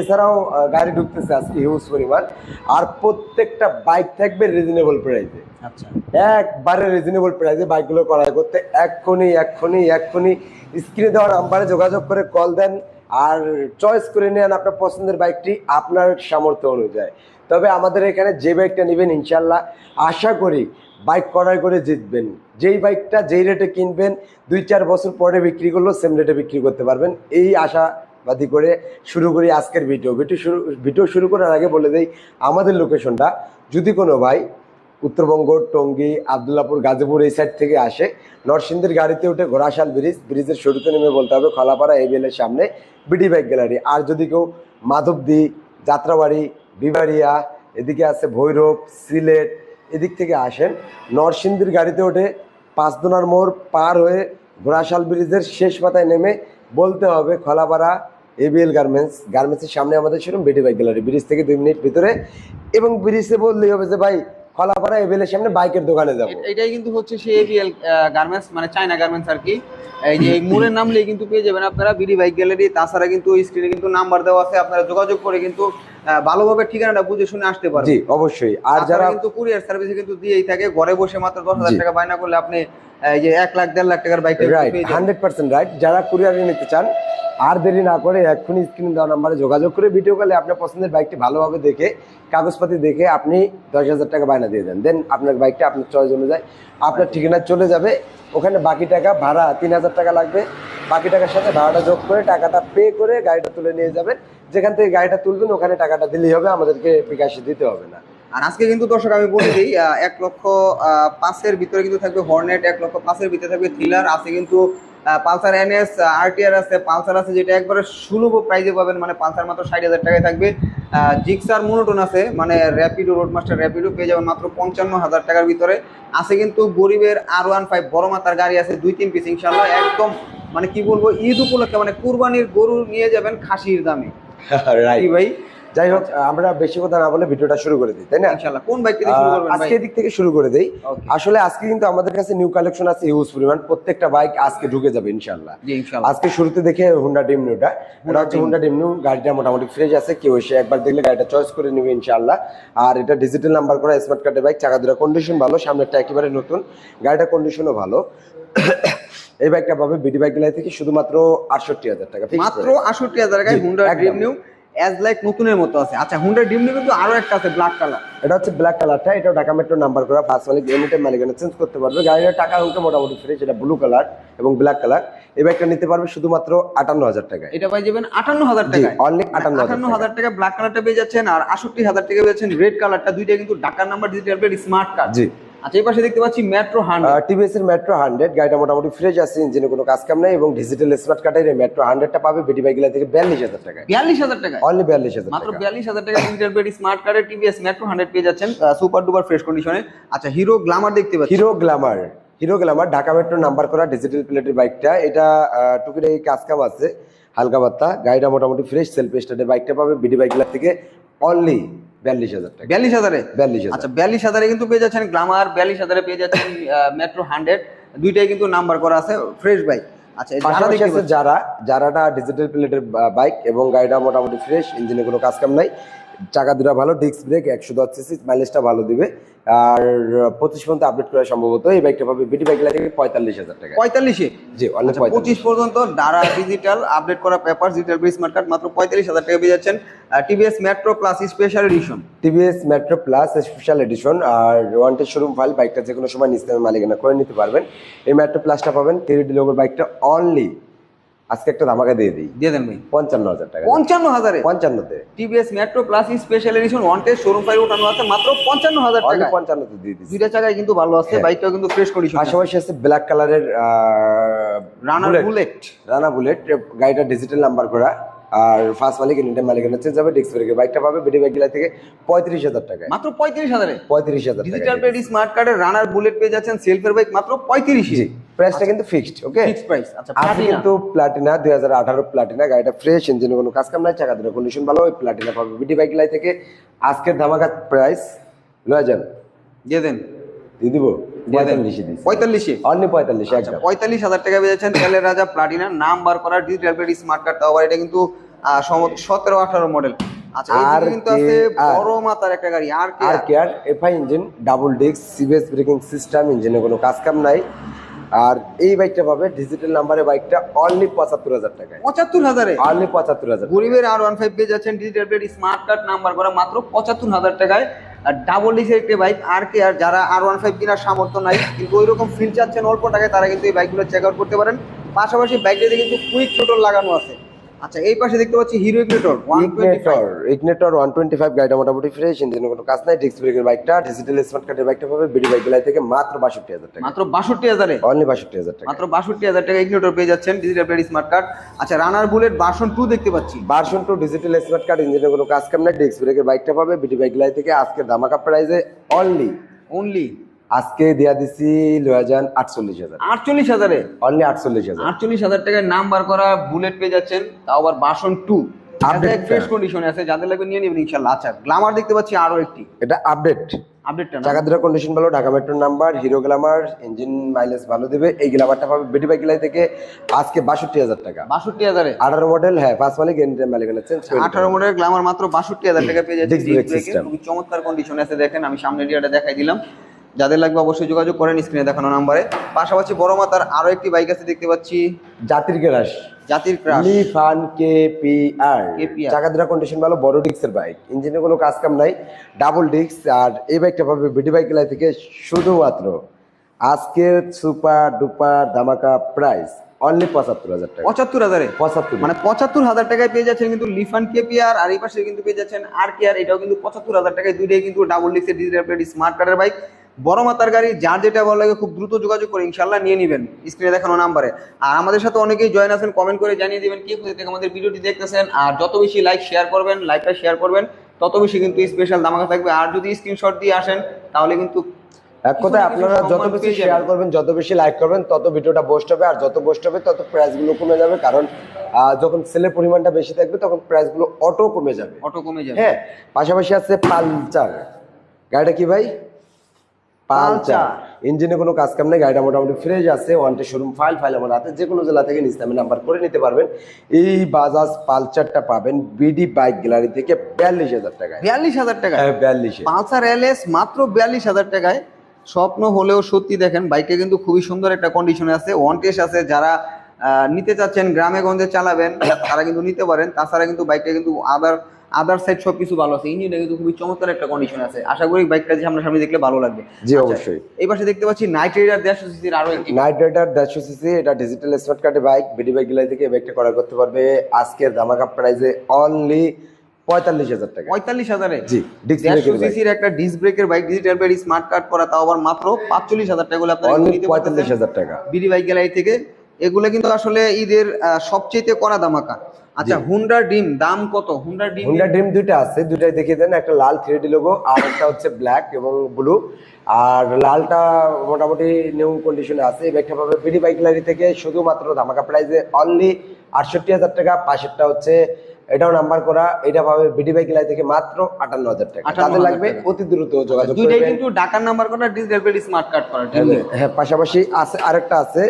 এছাড়াও গাড়ি ঢুকতেছে আজকে হিউজ পরিমাণ। আর প্রত্যেকটা বাইক থাকবে রিজনেবল প্রাইসে আচ্ছা। একবারে রিজনেবল প্রাইসে বাইকগুলো ক্রয় করতে এক্ষুনি এক্ষুনি এক্ষুনি স্ক্রিনে দেওয়া নাম্বারে যোগাযোগ করে কল দেন আর চয়েস করে নেন আপনার পছন্দের বাইকটি আপনার সামর্থ্য অনুযায়ী। তবে আমাদের এখানে যে বাইকটা নেবেন ইনশাল্লাহ আশা করি বাইক ক্রয় করে জিতবেন। যেই বাইকটা যেই রেটে কিনবেন দুই চার বছর পরে বিক্রি করলেও সেম রেটে বিক্রি করতে পারবেন। এই আশাবাদী করে শুরু করি আজকের ভিডিও। ভিডিও শুরু ভিডিও শুরু করার আগে বলে দেই, আমাদের লোকেশনটা যদি কোনো ভাই উত্তরবঙ্গ, টঙ্গী, আবদুল্লাপুর, গাজীপুর এই সাইড থেকে আসে, নরসিংদীর গাড়িতে উঠে ঘোড়াশাল ব্রিজ ব্রিজের শুরুতে নেমে বলতে হবে খলাপাড়া এবিএলের সামনে বিডি বাইক গ্যালারি আর যদি কেউ মাধবদী, যাত্রাবাড়ি, বিবাড়িয়া, এদিকে আছে ভৈরব, সিলেট, এদিক থেকে আসেন, নরসিংদীর গাড়িতে ওঠে পাঁচদোনার মোড় পার হয়ে ঘোড়াশাল ব্রিজের শেষ পাতায় নেমে বলতে হবে খলাপাড়া এবিএল গার্মেন্টস গার্মেন্টসের সামনে আমাদের শোরুম বেটি বাইক গ্যালারি ব্রিজ থেকে দুই মিনিট ভিতরে। এবং ব্রিজে বললেই হবে যে, ভাই খলাপাড়া এবিএলের সামনে বাইকের দোকানে যাব। এটাই কিন্তু হচ্ছে সেই এবিএল গার্মেন্টস মানে চায়না গার্মেন্টস আর কি। এই যে মূলের নাম নিয়ে কিন্তু পেয়ে যাবেন আপনারা বিডি বাইক গ্যালারি তাছাড়া কিন্তু স্ক্রিনে কিন্তু নাম্বার দেওয়া আছে, আপনারা যোগাযোগ করে কিন্তু ভালোভাবে ঠিকানাটা বুঝে শুনে আসতে পারবেন জি অবশ্যই। আর আর যারা যারা কিন্তু কুরিয়ার সার্ভিসে কিন্তু দিয়েই থাকে ঘরে বসে মাত্র দশ হাজার টাকা বায়না করলে আপনি এই যে এক লাখ দেড় লাখ টাকার bike right hundred percent right যারা কুরিয়ারে নিতে চান আর দেরি না করে এক্ষুনি স্ক্রিন দেওয়া নাম্বারে যোগাযোগ করে ভিডিও কলে আপনার পছন্দের বাইকটি ভালোভাবে দেখে কাগজপাতি দেখে আপনি দশ হাজার টাকা বায়না দিয়ে দেন। দেন আপনার বাইকটা আপনার চয়েস অনুযায়ী আপনার ঠিকানা চলে যাবে। ওখানে বাকি টাকা ভাড়া তিন হাজার টাকা লাগবে। বাকি টাকার সাথে ভাড়াটা যোগ করে টাকাটা পে করে গাড়িটা তুলে নিয়ে যাবেন। যেখান থেকে গাড়িটা তুলবেন, ওখানে টাকাটা দিলেই হবে, আমাদেরকে বিকাশে দিতে হবে না। আর আজকে কিন্তু দর্শক, আমি বলে দিই এক লক্ষ পাঁচের ভিতরে কিন্তু থাকবে হর্নেট এক লক্ষ পাঁচের ভিতরে থাকবে থ্রিলার আছে কিন্তু পালসার এনএস আরটিআর আছে, পালসার আছে যেটা একবারে সুলভ প্রাইজে পাবেন মানে পালসার মাত্র ষাট হাজার টাকায় থাকবে। জিক্সার মোনোটোন আছে মানে র্যাপিডো রোডমাস্টার র্যাপিডো পেয়ে যাবেন মাত্র পঞ্চান্ন হাজার টাকার ভিতরে। আছে কিন্তু গরিবের আর ওয়ান ফাইভ বড় মাতার গাড়ি আছে, দুই তিন পিস ইনশাল্লাহ একদম মানে কি বলব, ঈদ উপলক্ষে মানে কুরবানির গরু নিয়ে যাবেন খাসির দামে। রাইট ভাই যাই হোক আমরা বেশি কথা না বলে ভিডিওটা শুরু করে দিই তাই না? কোন বাইক থেকে শুরু করবেন আজকে দিক থেকে শুরু করে দেই। আসলে আজকে কিন্তু আমাদের কাছে নিউ কালেকশন আছে ইউজ পরিমাণ। প্রত্যেকটা বাইক আজকে ঢুকে যাবে ইনশাল্লাহ জি ইনশাল্লাহ আজকে শুরুতে দেখে হুন্ডা ডিমনিউটা এটা হচ্ছে হুন্ডা ডিমনিউ গাড়িটা মোটামুটি ফ্রেশ আছে কেউ এসে একবার দেখলে গাড়িটা চয়েস করে নেবে ইনশাল্লাহ আর এটা ডিজিটাল নাম্বার করা স্মার্ট কার্ডের বাইক চাকা দুটা কন্ডিশন ভালো সামনেরটা একেবারে নতুন। গাড়িটা কন্ডিশনও ভালো। এই বাইকটা পাবে বিডি বাইক গেলাই থেকে শুধুমাত্র আটষট্টি হাজার টাকা মাত্র আটষট্টি হাজার টাকায় Honda. Dream new as like নতুনের মতো আছে। আচ্ছা হুন্ডা ড্রিম নিউ কিন্তু আরও একটা আছে ব্ল্যাক কালার এটা হচ্ছে ব্ল্যাক কালারটা এটাও ঢাকা মেট্রো নাম্বার করা। ফার্স্ট মালিক টাইম মালিকানা চেঞ্জ করতে পারবে। গাড়ির টাকা অঙ্ক মোটামুটি ফ্রেশ এটা ব্লু কালার এবং ব্ল্যাক কালার এই বাইকটা নিতে পারবে শুধুমাত্র আটান্ন হাজার টাকায়। এটা পাই যাবেন আটান্ন হাজার জি টাকায়। অনলি আটান্ন আটান্ন হাজার টাকা ব্ল্যাক কালারটা পেয়ে যাচ্ছেন আর আষট্টি হাজার টাকা পেয়ে যাচ্ছেন রেড কালারটা দুইটা কিন্তু ঢাকার নাম্বার ডিজিটাল স্মার্ট কার্ড জি। আচ্ছা এই পাশে দেখতে পাচ্ছি মেট্রো হান্ড্রেড টিভিএস এর মেট্রো হান্ড্রেড গাড়িটা মোটামুটি ফ্রেশ আছে ইঞ্জিনে কোনো কাজ কাম নাই এবং ডিজিটাল স্মার্ট কার্ডের এই মেট্রো হান্ড্রেডটা পাবে বেটি বাইকগুলা থেকে বিয়াল্লিশ হাজার টাকায়। বিয়াল্লিশ হাজার টাকা অনলি বিয়াল্লিশ হাজার মাত্র টাকা। বিয়াল্লিশ হাজার টাকা ডিজিটাল প্লেট স্মার্ট কার্ডের টিভিএস মেট্রো হান্ড্রেড পেয়ে যাচ্ছেন সুপার ডুপার ফ্রেশ কন্ডিশনে আচ্ছা হিরো গ্লামার দেখতে পাচ্ছি। Hero Glamour Hero Glamour Dhaka metro number করা ডিজিটাল প্লেটের বাইকটা এটা টুকিটাই কাজ কাম আছে হালকা বাত্তা গাড়িটা মোটামুটি ফ্রেশ সেলফ স্টার্টের বাইকটা পাবে বিডি বাইকগুলা থেকে অনলি বিয়াল্লিশ হাজার টাকা। বিয়াল্লিশ হাজারে? বিয়াল্লিশ হাজার। আচ্ছা বিয়াল্লিশ হাজারে কিন্তু পেয়ে যাচ্ছেন গ্লামার বিয়াল্লিশ হাজারে পেয়ে যাচ্ছেন মেট্রো হান্ড্রেড দুইটাই কিন্তু নাম্বার করা আছে ফ্রেশ বাইক আচ্ছা যারা পাশাপাশি আছে যারা যারাটা ডিজিটাল প্লেটের বাইক এবং গাড়িটা মোটামুটি ফ্রেশ ইঞ্জিনে কোনো কাজ কাম নাই। চাকা দুটা ভালো ডিস্ক ব্রেক একশো দশ সিসি মাইলেজটা ভালো দিবে। আর পঁচিশ পর্যন্ত আপডেট করা সম্ভবত এই বাইকটা পাবে বিটি বাইক থেকে পঁয়তাল্লিশ হাজার টাকা। পঁয়তাল্লিশে? জি অনলি আচ্ছা, পঁচিশ পর্যন্ত ডারা ডিজিটাল আপডেট করা পেপার ডিজিটাল ব্রিজ স্মার্ট কার্ড মাত্র পঁয়তাল্লিশ হাজার টাকা পেয়ে যাচ্ছেন। TVS metro plus special edition TVS metro plus special edition আর ওয়ান্টেড শোরুম ফাইল বাইকটা যে কোনো সময় নিস্তামের মালিকানা করে নিতে পারবেন। এই মেট্রো প্লাসটা পাবেন থ্রি লোগোর বাইকটা অনলি আজকে একটা ধামাকা দিয়ে দিই। দিয়ে দেন ভাই। পঞ্চান্ন হাজার টাকা। পঞ্চান্ন হাজারে পঞ্চান্নতে। TVS metro plus special edition wanted showroom five ওঠানো আছে মাত্র পঞ্চান্ন হাজার টাকা পঞ্চান্নতে দিয়ে দিই দুইটা চাকায় কিন্তু ভালো আছে হ্যাঁ। বাইকটাও কিন্তু ফ্রেশ কন্ডিশন পাশাপাশি আছে ব্ল্যাক কালারের রানা বুলেট রানা বুলেট গাড়িটা ডিজিটাল নাম্বার করা। আর ফার্স্ট মালিক টাইম মালিকানা চেঞ্জ হবে ডিস্ক ব্রেকের বাইকটা পাবে বিডি বাইক থেকে পঁয়ত্রিশ হাজার টাকায়। মাত্র পঁয়ত্রিশ হাজারে? পঁয়ত্রিশ হাজার ডিজিটাল টাকা প্লেট স্মার্ট কার্ডের রানার বুলেট পেয়ে যাচ্ছেন সেলফের বাইক মাত্র পঁয়ত্রিশে। প্রাইসটা কিন্তু ফিক্সড ওকে ফিক্স প্রাইস আচ্ছা কিন্তু প্লাটিনা দুই হাজার আঠারো প্লাটিনা গাড়িটা ফ্রেশ ইঞ্জিনে কোনো কাজ কাম নাই চাকা দুটো কন্ডিশন ভালো ওই প্লাটিনা পাবে। বিডি বাইক লাই থেকে আজকের ধামাকা প্রাইস লয় যান। দিয়ে দেন। দিয়ে দিব। পঁয়তাল্লিশে দিচ্ছি পঁয়তাল্লিশে? অনলি পঁয়তাল্লিশ আচ্ছা একদম। পঁয়তাল্লিশ হাজার টাকা পেয়ে যাচ্ছেন তেলের রাজা প্লাটিনা নাম করা ডিজিটাল প্লেট স্মার্ট কার্ড আবার এটা কিন্তু সতেরো আঠারো মডেল আচ্ছা আর কিন্তু আছে বড় মাতার একটা গাড়ি। আর কে? আর আর? FI engine double disc CBS braking system ইঞ্জিনে কোনো কাজ কাম নাই। আর এই বাইকটা পাবে ডিজিটাল নাম্বারের বাইকটা অনলি পঁচাত্তর হাজার টাকায়। পঁচাত্তর হাজারে? অনলি পঁচাত্তর হাজার গরিবের আর ওয়ান ফাইভ পেয়ে যাচ্ছেন digital plate smart card number করা মাত্র পঁচাত্তর হাজার টাকায়। ডাবল ডিসের একটি বাইক আর কে আর যারা আর ওয়ান ফাইভ কেনার সামর্থ্য নাই, কিন্তু ওই রকম ফিল চাচ্ছেন অল্প টাকায়, তারা কিন্তু এই বাইকগুলো চেক আউট করতে পারেন। পাশাপাশি বাইকটিতে কিন্তু কুইক টোটল লাগানো আছে। আচ্ছা এই পাশে দেখতে পাচ্ছি Hero Ignitor Ignitor Ignitor one twenty five গাড়িটা মোটামুটি ফ্রেশ ইঞ্জিনে কোনো কাজ নাই ডিস্ক ব্রেকের বাইকটা ডিজিটাল স্মার্ট কার্ডের বাইকটা পাবে বিডি বাইক বেলায় থেকে মাত্র বাষট্টি হাজার টাকা। মাত্র বাষট্টি হাজারে? অনলি বাষট্টি হাজার টাকা। মাত্র বাষট্টি হাজার টাকা ইগনেটর পেয়ে যাচ্ছেন ডিজিটাল প্লেট স্মার্ট কার্ড আচ্ছা রানার বুলেট ভার্সন টু দেখতে পাচ্ছি। Version two digital smart card ইঞ্জিনের কোনো কাজ কাম নাই ডিস্ক ব্রেকের বাইকটা পাবে বিডি বাইক বেলায় থেকে আজকে ধামাকা প্রাইজে অনলি অনলি আজকে দেয়া দিছি লয় হাজার আটচল্লিশ হাজার। আটচল্লিশ হাজারে? অনলি আটচল্লিশ হাজার। আটচল্লিশ হাজার টাকায় নাম্বার করা বুলেট পেয়ে যাচ্ছেন তাও আবার বাসন টু। Update fresh. কন্ডিশনে আছে যাদের লাগবে নিয়ে নেবেন ইনশাল্লাহ। আচ্ছা গ্লামার দেখতে পাচ্ছি আরও একটি। এটা আপডেট আপডেটটা চাকা দুটো কন্ডিশন ভালো ঢাকা মেট্রোর number Hero Glamour engine mileage ভালো দেবে। এই গ্লামারটা পাবে বেটি বাইক গেলাই থেকে আজকে বাষট্টি হাজার টাকা। বাষট্টি হাজারে? আঠারো মডেল হ্যাঁ পাঁচ মালিক এন্ড্রের মালিকানা চেঞ্জ আঠারো মডেলের গ্লামার মাত্র বাষট্টি হাজার টাকা পেয়ে যাচ্ছে খুবই চমৎকার কন্ডিশনে আছে দেখেন আমি সামনে ডিয়াটা দেখাই দিলাম। যাদের লাগবে অবশ্যই যোগাযোগ করেন স্ক্রিনে দেখানো নাম্বারে পাশাপাশি বড় মাতার আরও একটি বাইক আছে দেখতে পাচ্ছি। জাতির গ্যারাস জাতির crush K P R KPR চাকা দুটো কন্ডিশন ভালো বড় ডিস্কের বাইক ইঞ্জিনে কোনো কাজ কাম নাই ডাবল ডিস্ক আর এই বাইকটা পাবে বিডি বাইক থেকে শুধুমাত্র। আজকের সুপার ডুপার ধামাকা প্রাইস অনলি পঁচাত্তর হাজার টাকা। পঁচাত্তর হাজারে? পঁচাত্তর। মানে পঁচাত্তর হাজার টাকায় পেয়ে যাচ্ছেন কিন্তু লিফান কেপিআর আর এই পাশে কিন্তু পেয়ে যাচ্ছেন আর কেয়ার এটাও কিন্তু পঁচাত্তর হাজার টাকায় দুইটাই কিন্তু ডাবল ডিক্সের ডিজিটাল প্লেট স্মার্ট কার্ডের বাইক বড় মাতার গাড়ি যার যেটা ভালো লাগে খুব দ্রুত যোগাযোগ করে ইনশাল্লাহ নিয়ে নেবেন স্ক্রিনে দেখানো নাম্বারে আর আমাদের সাথে অনেকেই জয়েন আছেন কমেন্ট করে জানিয়ে দিবেন কি কোথা থেকে আমাদের ভিডিওটি দেখতেছেন। আর যত বেশি লাইক শেয়ার করবেন লাইকটা শেয়ার করবেন তত বেশি কিন্তু স্পেশাল দামাকা থাকবে। আর যদি স্ক্রিনশট দিয়ে আসেন তাহলে কিন্তু এক কথায় আপনারা যত বেশি শেয়ার করবেন যত বেশি লাইক করবেন তত ভিডিওটা পোস্ট হবে। আর যত পোস্ট হবে তত প্রাইসগুলো কমে যাবে। কারণ যখন সেলের পরিমাণটা বেশি থাকবে তখন প্রাইসগুলো অটো কমে যাবে। অটো কমে যাবে। হ্যাঁ পাশাপাশি আছে পালচার গাড়িটা কি ভাই? পালচার। ইঞ্জিনে কোনো কাজ কাম নেই গাড়িটা মোটামুটি ফ্রেশ আছে ওয়ানটে শোরুম ফাইল ফাইল আমার হাতে যে কোনো জেলা থেকে নিস্তামে নাম্বার করে নিতে পারবেন। এই বাজাজ পালচারটা পাবেন বিডি বাইক গ্যালারি থেকে বিয়াল্লিশ হাজার টাকায়। বিয়াল্লিশ হাজার টাকা হ্যাঁ বিয়াল্লিশে। পালসার এলএস মাত্র বিয়াল্লিশ হাজার টাকায়। স্বপ্ন হলেও সত্যি দেখেন বাইকটা কিন্তু খুবই সুন্দর একটা কন্ডিশনে আছে ওয়ান টেস্ট আছে। যারা নিতে চাচ্ছেন গ্রামে গঞ্জে চালাবেন তারা কিন্তু নিতে পারেন। তাছাড়া কিন্তু বাইকটা কিন্তু আদার আদার সাইড সব কিছু ভালো আছে। ইঞ্জিনটা কিন্তু খুবই চমৎকার একটা কন্ডিশন আছে। আশা করি বাইকটা যে আপনার সামনে দেখলে ভালো লাগবে। জি আচ্ছা, অবশ্যই। এই পাশে দেখতে পাচ্ছি নাইট রাইডার দেড়শো সিসির আরও একটি নাইট রাইডার দেড়শো সিসি এটা ডিজিটাল স্মার্ট কার্ডের বাইক বিডি বাইক গিলাই থেকে এই বাইকটা করা করতে পারবে। আজকের ধামাকা প্রাইসে অনলি পঁয়তাল্লিশ হাজার টাকা। পঁয়তাল্লিশ হাজারে? জি দেড়শো সিসির একটা ডিস্ক ব্রেকের বাইক ডিজিটাল স্মার্ট কার্ড করা তাও আবার মাত্র পাঁচচল্লিশ হাজার টাকা আপনারা অনলি পঁয়তাল্লিশ হাজার টাকা। বিডি বাইক গ্যালারি থেকে এগুলো কিন্তু আসলে ঈদের সবচেয়ে করা দামাকা আচ্ছা হুন্ডার ডিম দাম কত? হুন্ডার ডিম হুন্ডা ডিম দুইটা আছে দুইটাই দেখিয়ে দেন একটা লাল থ্রিডি লোগো আর একটা হচ্ছে ব্ল্যাক এবং ব্লু। আর লালটা মোটামুটি নিউ কন্ডিশনে আছে এই বাইকটা পাবে বিডি বাইক লারি থেকে শুধুমাত্র ধামাকা প্রাইসে অনলি আটষট্টি হাজার টাকা পাশেরটা হচ্ছে এটাও নাম্বার করা এটা পাবে বিডি বাইক গ্যালারি থেকে মাত্র আটান্ন হাজার টাকা। 58,000 তাদের লাগবে অতি দ্রুত যোগাযোগ দুইটাই কিন্তু ঢাকার নাম্বার করা ডিজিটাল স্মার্ট কার্ড করা হ্যাঁ পাশাপাশি আছে আরেকটা আছে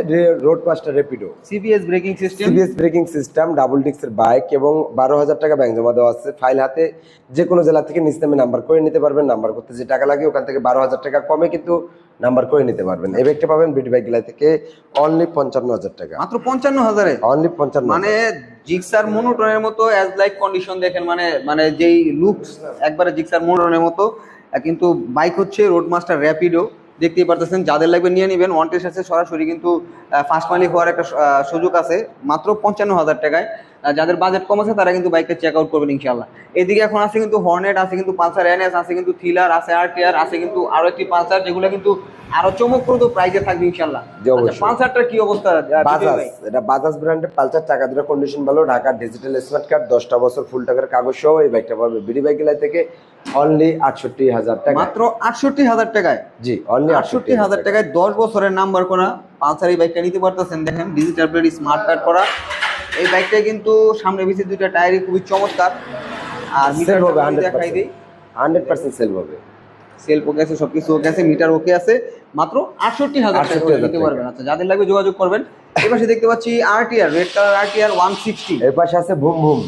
Road Master Rapido CBS braking system CBS braking system double ডিস্কের বাইক এবং বারো হাজার টাকা ব্যাংক জমা দেওয়া আছে। ফাইল হাতে যে কোনো জেলা থেকে নিজ নামে নাম্বার করে নিতে পারবেন। নাম্বার করতে যে টাকা লাগে ওখান থেকে বারো হাজার টাকা কমে কিন্তু নাম্বার করে নিতে পারবেন। এই ব্যাগটা পাবেন বিডি বাইক গেলা থেকে অনলি পঞ্চান্ন হাজার টাকা। মাত্র পঞ্চান্ন হাজারে অনলি পঞ্চান্ন মানে জিক্সার মোনোটনের মতো অ্যাজ লাইক কন্ডিশন দেখেন মানে মানে যেই লুকস একবারে জিক্সার মোনোটনের মতো। কিন্তু বাইক হচ্ছে রোডমাস্টার র্যাপিডো দেখতেই পারতেছেন যাদের লাগবে নিয়ে নেবেন। ওয়ান টেস্ট আছে সরাসরি কিন্তু ফার্স্ট মালিক হওয়ার একটা সুযোগ আছে। মাত্র পঞ্চান্ন হাজার টাকায়। যাদের বাজেট কম আছে তারা কিন্তু বাইকটা চেক আউট করবেন ইনশাল্লাহ এদিকে এখন আছে কিন্তু হর্নেট আছে কিন্তু পালসার এনএস আছে কিন্তু থ্রিলার আছে আরটিআর আছে কিন্তু আরও একটি পালসার যেগুলো কিন্তু আরও চমকপ্রদ প্রাইজে থাকবে ইনশাল্লাহ অবশ্যই। আচ্ছা, পালসারটার কি অবস্থা বাজাজ এটা বাজাজ ব্র্যান্ডের পালচার টাকা দুটো কন্ডিশন ভালো ঢাকার ডিজিটাল স্মার্ট কার্ড দশটা বছর ফুল টাকার কাগজ সহ এই বাইকটা পাবে। বিডি বাইক থেকে অনলি আটষট্টি হাজার টাকা। মাত্র আটষট্টি হাজার টাকায়? জি অনলি আটষট্টি হাজার টাকায় দশ বছরের নাম্বার করা পালসার এই বাইকটা নিতে পারতেছেন। দেখেন ডিজিটাল প্লেট স্মার্ট কার্ড করা। এই বাইকটা কিন্তু সামনে পিছে দুইটা টায়ারই খুবই চমৎকার। আর সেল হবে দেখাই দিই হান্ড্রেড পার্সেন্ট সেল হবে। সেলফ ওকে আছে সবকিছু ওকে আছে মিটার ওকে আছে। মাত্র আটষট্টি হাজার টাকা 68,000 নিতে পারবেন। আচ্ছা যাদের লাগবে যোগাযোগ করবেন। এবার দেখতে পাচ্ছি RTR red colour RTR one sixty এর পাশে আছে ভুম ভুম।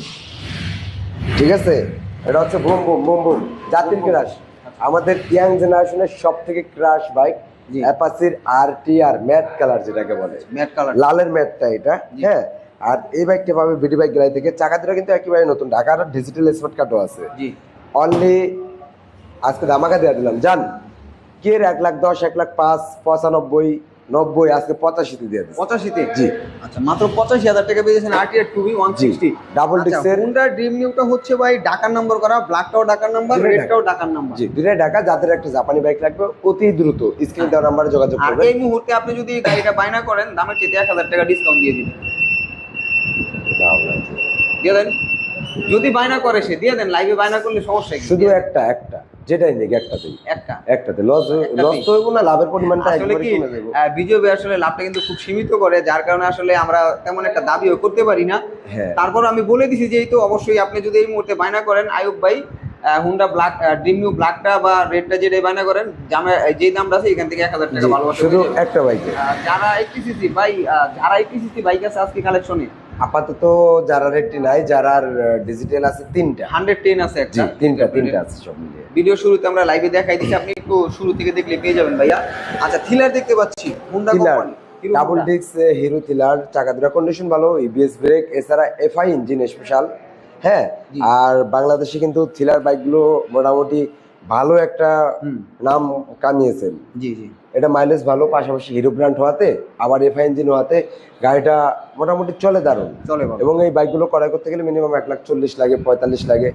ঠিক আছে? এটা হচ্ছে বুম বুম বুম বুম জাতির ক্রাশ আমাদের ইয়াং জেনারেশনের সব থেকে crush bike. অ্যাপাসির R T R matte colour যেটাকে বলে। ম্যাট কালার লালের ম্যাটটা এটা হ্যাঁ? আর এই বাইকটা পাবে বিডি বাইক গ্যালারি থেকে। চাকা দুটো কিন্তু একেবারে নতুন। ঢাকার ডিজিটাল স্মার্ট কার্ডও আছে। জি। অনলি আজকে ধামাকা দিয়ে দিলাম। জান কে এক লাখ দশ এক লাখ পাঁচ পঁচানব্বই নব্বই আজকে পঁচাশিতে দিয়ে দিচ্ছে পঁচাশিতে? জি। আচ্ছা মাত্র পঁচাশি হাজার টাকা পেয়েছেন RTR two V one sixty double ডিক্সের Honda Dream নিউটা হচ্ছে ভাই ঢাকার নাম্বার করা ব্ল্যাকটাও ঢাকার নাম্বার রেডটাও ঢাকার নাম্বার জি দুটাই ঢাকা। যাদের একটা জাপানি বাইক লাগবে অতি দ্রুত স্ক্রিন দেওয়ার নাম্বারে যোগাযোগ আর করবেন। এই মুহূর্তে আপনি যদি গাড়িটা বায়না করেন দামের চেয়ে এক হাজার টাকা ডিসকাউন্ট দিয়ে দিবেন। দিয়ে দেন। যদি বায়না করে সে দিয়ে দেন। লাইভে বায়না করলে সমস্যা শুধু একটা একটা। যেটাই একটাতেই একটা একটাতে লস লস তো হইব না লাভের পরিমাণটা আসলে কি বিজয় ভাই আসলে লাভটা কিন্তু খুব সীমিত করে যার কারণে আসলে আমরা তেমন একটা দাবিও করতে পারি না। হ্যাঁ। তারপর আমি বলে দিছি যেহেতু অবশ্যই আপনি যদি এই মুহূর্তে বায়না করেন আয়ুব ভাই হুন্ডা ব্ল্যাক ড্রিম নিউ ব্ল্যাকটা বা রেডটা যেটাই বায়না করেন জামে যে দামটা আছে এখান থেকে এক হাজার টাকা ভালোবাসা শুধু একটা বাইকে যারা এইটটি সিসি ভাই যারা এইটটি সিসি বাইক আছে আজকে কালেকশনে আপাতত যারা রেটটি নাই যারা ডিজিটাল আছে তিনটা। হান্ড্রেড টেন আছে একটা। তিনটা তিনটা আছে সব মিলিয়ে। ভিডিও শুরুতে আমরা লাইভে দেখাই দিচ্ছি আপনি একটু শুরু থেকে দেখলে পেয়ে যাবেন ভাইয়া। আচ্ছা থ্রিলার দেখতে পাচ্ছি Honda company double disc Hero Thriller চাকা দুটা কন্ডিশন ভালো ইবিএস ব্রেক এছাড়া এফআই ইঞ্জিন স্পেশাল হ্যাঁ? আর বাংলাদেশে কিন্তু থ্রিলার বাইকগুলো মোটামুটি ভালো একটা নাম কামিয়েছেন। জি জি। এটা মাইলেজ ভালো পাশাপাশি হিরো ব্র্যান্ড হওয়াতে আবার এফআই ইঞ্জিন হওয়াতে গাড়িটা মোটামুটি চলে দারুণ। চলে এবং এই বাইকগুলো ক্রয় করতে গেলে মিনিমাম এক লাখ চল্লিশ লাগে পঁয়তাল্লিশ লাগে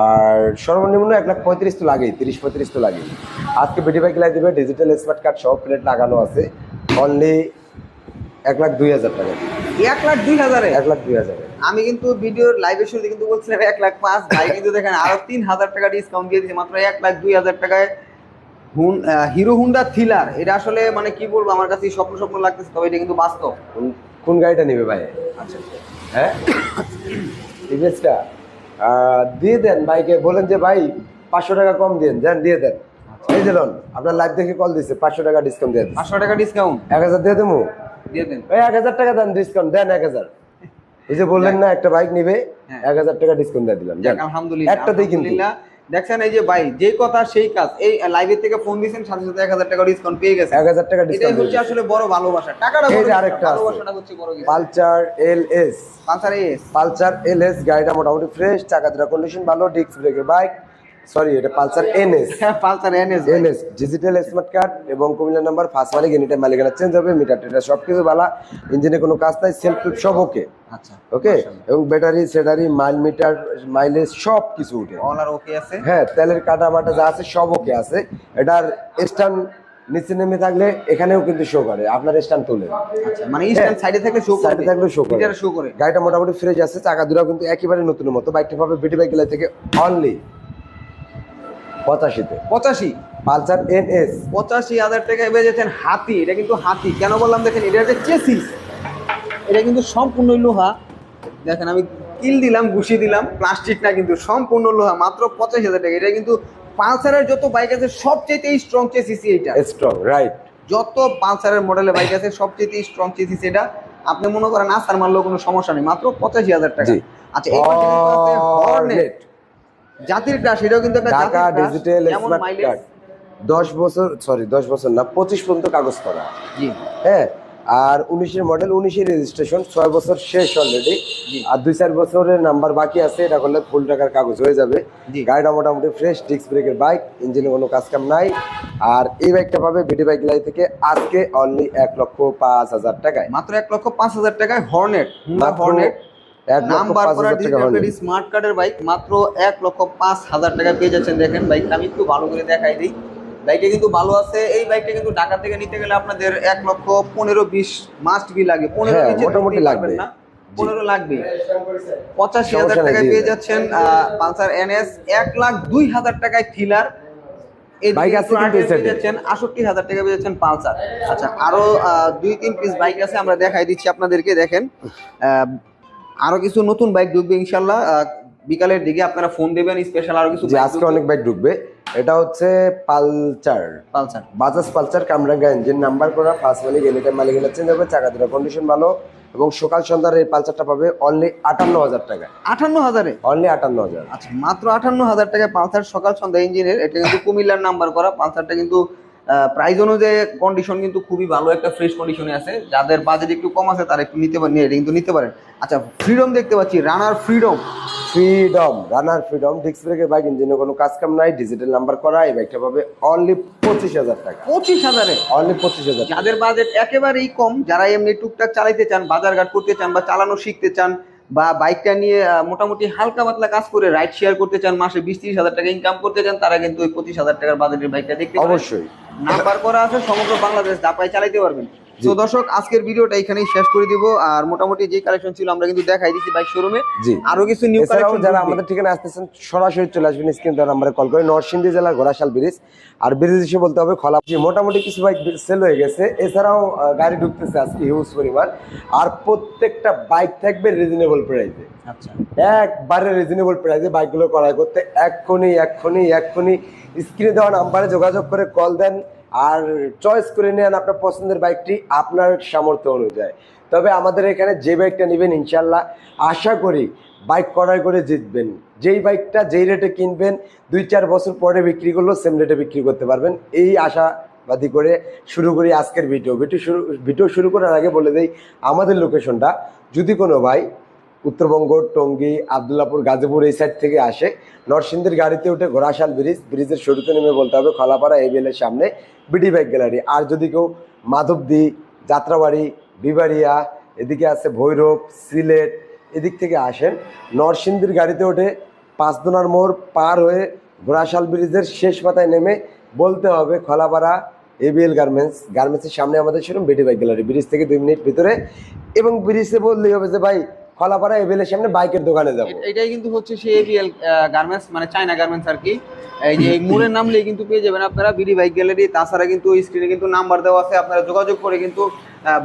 আর সর্বনিম্ন এক লাখ পঁয়ত্রিশ তো লাগেই তিরিশ পঁয়ত্রিশ তো লাগেই। আজকে বিডি বাইক লাই দেবে ডিজিটাল স্মার্ট কার্ড সহ প্লেট লাগানো আছে অনলি এক লাখ দুই হাজার টাকা। এক লাখ দুই হাজারে? এক লাখ দুই হাজারে। আমি কিন্তু ভিডিওর লাইভের শুরুতে কিন্তু বলছিলাম এক লাখ পাঁচ ভাই কিন্তু দেখেন আরও তিন হাজার টাকা ডিসকাউন্ট দিয়ে দিচ্ছে মাত্র এক লাখ দুই হাজার টাকায় হিরো হুন্ডা থ্রিলার। এটা আসলে মানে কি বলব আমার কাছে স্বপ্ন স্বপ্ন লাগতেছে তবে এটা কিন্তু বাস্তব। কোন- গাড়িটা নেবে ভাই? আচ্ছা হ্যাঁ? টিভিএসটা দিয়ে দেন ভাইকে বলেন যে ভাই পাঁচশো টাকা কম দিন যান দিয়ে দেন। এই যে আপনার লাইভ দেখে কল দিচ্ছে পাঁচশো টাকা ডিসকাউন্ট দিয়ে দিচ্ছে পাঁচশো টাকা ডিসকাউন্ট এক হাজার দিয়ে দেবো? দিয়ে দেন। ওই এক হাজার টাকা দেন ডিসকাউন্ট দেন এক হাজার। এই যে বললেন না একটা বাইক নিবে হ্যাঁ। এক হাজার টাকা ডিসকাউন্ট দিয়ে দিলাম একটাতেই কিন্তু। দেখছেন এই যে ভাই যে কথা সেই কাজ। এই লাইভের থেকে ফোন দিয়েছেন সাথে সাথে এক হাজার টাকা ডিসকাউন্ট পেয়ে গেছে এক হাজার টাকা ডিসকাউন্ট হচ্ছে আসলে বড় ভালোবাসা। টাকাটা বড় আরেকটা ভালোবাসাটা হচ্ছে বড় Pulsar L S Pulsar S Pulsar L S গাড়িটা মোটামুটি ফ্রেশ চাকা দুটা কন্ডিশন ভালো ডিস্ক ব্রেকের বাইক সরি এটা Pulsar N S Pulsar NS L S digital smart card এবং কুমিল্লা নাম্বার ফার্স্ট মালিক এনিটাইম মালিকানা চেঞ্জ হবে মিটার টেটার সব কিছু ভালো ইঞ্জিনে কোনো কাজ নাই সেলফ সব ওকে আচ্ছা। ওকে এবং ব্যাটারি সেটারি মাইল মিটার মাইলেজ সব কিছু উঠে অল ওকে আছে? হ্যাঁ তেলের কাটা বাটা যা আছে সব ওকে আছে। এটার স্ট্যান্ড নিচে নেমে থাকলে এখানেও কিন্তু শো করে আপনার স্ট্যান্ড তোলে। আচ্ছা মানে স্ট্যান্ড সাইডে থাকলে শো সাইডে থাকলে শো করে শো করে। গাড়িটা মোটামুটি ফ্রেশ আছে চাকা দুটো কিন্তু একেবারে নতুনের মতো। বাইকটা পাবে বিটি বাইক থেকে অনলি পঁচাশিতে। পঁচাশি? পালসার এন এস পঁচাশি হাজার টাকায় বেজেছেন হাতি। এটা কিন্তু হাতি। কেন বললাম? দেখেন এটা হচ্ছে চেসিস। এটা কিন্তু সম্পূর্ণ লোহা। দেখেন আমি কিল দিলাম ঘুষি দিলাম প্লাস্টিক না কিন্তু সম্পূর্ণ লোহা মাত্র পঁচাশি হাজার টাকা। এটা কিন্তু পালসারের যত বাইক আছে সবচেয়ে স্ট্রং চেসিস এইটা। স্ট্রং রাইট যত পালসারের মডেলের বাইক আছে সবচেয়ে স্ট্রং চেসিস এটা। আপনি মনে করেন আসার মারলেও কোনো সমস্যা নেই মাত্র পঁচাশি হাজার টাকা। আচ্ছা হর্নেট জাতির ক্রাশ এটাও কিন্তু একটা ঢাকা ডিজিটাল স্মার্ট কার্ড দশ বছর সরি দশ বছর না পঁচিশ পর্যন্ত কাগজ করা। হ্যাঁ আর উনিশের মডেল উনিশের রেজিস্ট্রেশন ছয় বছর শেষ অলরেডি আর দুই চার বছরের নাম্বার বাকি আছে এটা করলে ফুল টাকার কাগজ হয়ে যাবে। গাড়িটা মোটামুটি ফ্রেশ ডিস্ক ব্রেকের বাইক ইঞ্জিনে কোনো কাজ কাম নাই। আর এই বাইকটা পাবে বিডি বাইক লাই থেকে আজকে অনলি এক লক্ষ পাঁচ হাজার টাকায়। মাত্র এক লক্ষ পাঁচ হাজার টাকায় হর্নেট হর্নেট নাম্বার করা ডিজিটাল স্মার্ট কার্ডের বাইক মাত্র এক লক্ষ পাঁচ হাজার টাকা পেয়ে যাচ্ছেন। দেখেন বাইকটা আমি একটু ভালো করে দেখাই দিই। বাইকটা কিন্তু ভালো আছে। এই বাইকটা কিন্তু ঢাকা থেকে নিতে গেলে আপনাদের এক লক্ষ পনেরো বিশ মাস্ট বি লাগে। পনেরো হ্যাঁ, মোটামুটি লাগবে। পারবেন না পনেরো লাগবে। পঁচাশি হাজার টাকায় পেয়ে। যাচ্ছেন পালসার এনএস। এক লাখ দুই হাজার টাকায় আছে কিন্তু আষট্টি হাজার টাকা পালসার। আচ্ছা আরও দুই তিন পিস বাইক আছে। আমরা দেখাই দিচ্ছি আপনাদেরকে দেখেন। আহ, আরও কিছু নতুন বাইক ঢুকবে ইনশাল্লাহ বিকালের দিকে আপনারা ফোন দেবেন স্পেশাল আরও কিছু আজকে অনেক বাইক ঢুকবে। এটা হচ্ছে পালচার। পালচার। বাজাজ পালচার কামরাঙ্গা ইঞ্জিন নাম্বার করা ফার্স্ট মালিক এনিটাইম মালিক চেঞ্জ হবে চাকা দুটা কন্ডিশন ভালো এবং সকাল সন্ধ্যার এই পালচারটা পাবে অনলি আটান্ন হাজার টাকা আটান্ন হাজারে অনলি আটান্ন হাজার আচ্ছা মাত্র আটান্ন হাজার টাকা পালসার সকাল সন্ধ্যা ইঞ্জিনের এটা কিন্তু কুমিল্লার নাম্বার করা পালসারটা কিন্তু প্রাইস অনুযায়ী কন্ডিশন কিন্তু খুবই ভালো একটা ফ্রেশ কন্ডিশনে আছে। যাদের বাজেট একটু কম আছে তারা একটু নিতে পারেন কিন্তু নিতে পারেন। আচ্ছা ফ্রিডম দেখতে পাচ্ছি Runner Freedom Freedom Runner Freedom disc ব্রেকের বাইক ইঞ্জিনে কোনো কাজ কাম নাই ডিজিটাল নাম্বার করা এই বাইকটা পাবে অনলি পঁচিশ হাজার টাকা। পঁচিশ হাজারে? অনলি পঁচিশ হাজার যাদের বাজেট একেবারেই কম যারা এমনি টুকটাক চালাইতে চান বাজারঘাট করতে চান বা চালানো শিখতে চান বা বাইকটা নিয়ে মোটামুটি হালকা পাতলা কাজ করে রাইড শেয়ার করতে চান মাসে বিশ ত্রিশ হাজার টাকা ইনকাম করতে চান তারা কিন্তু ওই পঁচিশ হাজার টাকার বাজেটের বাইকটা দেখতে অবশ্যই নাম্বার করা আছে সমগ্র বাংলাদেশ দাপায় চালাইতে পারবেন। তো দর্শক আজকের ভিডিওটা এখানেই শেষ করে দিব। আর মোটামুটি যে কালেকশন ছিল আমরা কিন্তু দেখাই দিচ্ছি বাইক শোরুমে আরও কিছু নিউ কালেকশন যারা আমাদের ঠিকানা আসতেছেন সরাসরি চলে আসবেন স্ক্রিন দেওয়ার নাম্বারে কল করে। নরসিংদী জেলার ঘোড়াশাল ব্রিজ। আর ব্রিজ এসে বলতে হবে খোলা মোটামুটি কিছু বাইক সেল হয়ে গেছে। এছাড়াও গাড়ি ঢুকতেছে আজকে হিউজ পরিমাণ। আর প্রত্যেকটা বাইক থাকবে রিজনেবল প্রাইসে আচ্ছা। একবারে রিজনেবল প্রাইসে বাইকগুলো ক্রয় করতে এক্ষুনি এক্ষুনি এক্ষুনি। স্ক্রিনে দেওয়া নাম্বারে যোগাযোগ করে কল দেন। আর চয়েস করে নেন আপনার পছন্দের বাইকটি আপনার সামর্থ্য অনুযায়ী। তবে আমাদের এখানে যে বাইকটা নেবেন ইনশাল্লাহ আশা করি বাইক ক্রয় করে জিতবেন। যেই বাইকটা যেই রেটে কিনবেন দুই চার বছর পরে বিক্রি করলেও সেম রেটে বিক্রি করতে পারবেন। এই আশা আশাবাদী করে শুরু করি আজকের ভিডিও ভিডিও শুরু ভিডিও শুরু করার আগে বলে দেই, আমাদের লোকেশনটা যদি কোনো ভাই উত্তরবঙ্গ, টঙ্গী, আবদুল্লাপুর, গাজীপুর এই সাইড থেকে আসে। নরসিংদীর গাড়িতে উঠে ঘোড়াশাল ব্রিজ, ব্রিজের শুরুতে নেমে বলতে হবে খলাপাড়া এবিএলের সামনে বিডি বাইক গ্যালারি আর যদি কেউ মাধবদী, যাত্রাবাড়ি, বিবাড়িয়া, এদিকে আছে ভৈরব, সিলেট, এদিক থেকে আসেন। নরসিংদীর গাড়িতে উঠে পাঁচদোনার মোড় পার হয়ে ঘোড়াশাল ব্রিজের শেষ পাতায় নেমে বলতে হবে খলাপাড়া এবিএল গার্মেন্টস গার্মেন্টসের সামনে আমাদের শোরুম বেটি বাইক গ্যালারি ব্রিজ থেকে দুই মিনিট ভিতরে। এবং ব্রিজে বললেই হবে যে ভাই খলাপাড়া এবিএলের সামনে বাইকের দোকানে যাব। এটাই কিন্তু হচ্ছে সেই এবিএল গার্মেন্টস মানে চায়না গার্মেন্টস আর কি। এই যে এই নাম নামলেই কিন্তু পেয়ে যাবেন আপনারা বিডি বাইক গ্যালারি, তাছাড়া কিন্তু স্ক্রিনে কিন্তু নাম্বার দেওয়া আছে, আপনারা যোগাযোগ করে কিন্তু